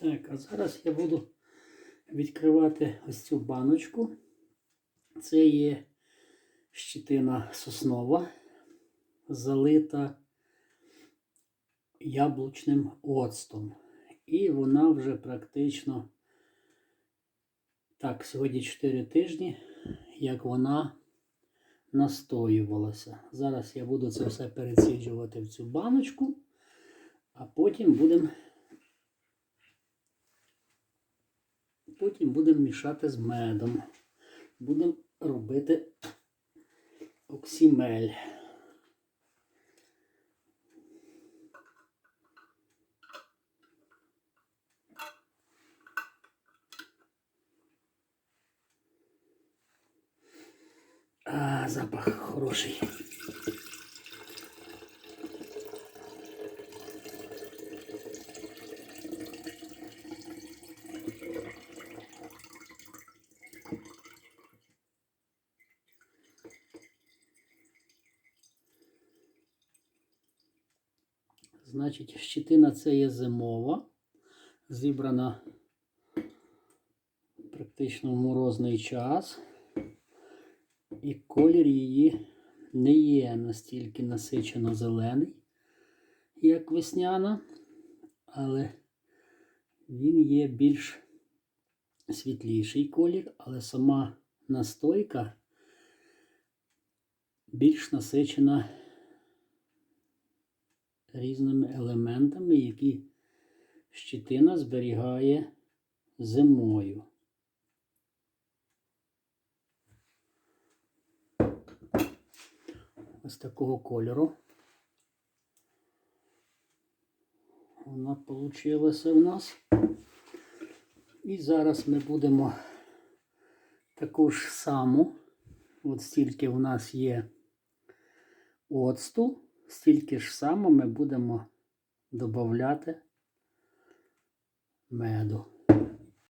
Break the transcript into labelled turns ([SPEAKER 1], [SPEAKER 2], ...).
[SPEAKER 1] Так, а зараз я буду відкривати ось цю баночку. Це є щитина соснова, залита яблучним оцтом. І вона вже практично, так, сьогодні 4 тижні, як вона настоювалася. Зараз я буду це все переціджувати в цю баночку, а потім будемо потім будемо мішати з медом. Будемо робити оксімель. А, запах хороший. Значить, щитина це є зимова, зібрана практично в морозний час. І колір її не є настільки насичено зелений, як весняна, але він є більш світліший колір, але сама настойка більш насичена різними елементами, які щитина зберігає зимою. Ось такого кольору. Вона получилася в нас. І зараз ми будемо таку ж саму, от стільки в нас є оцту, стільки ж само ми будемо додати меду.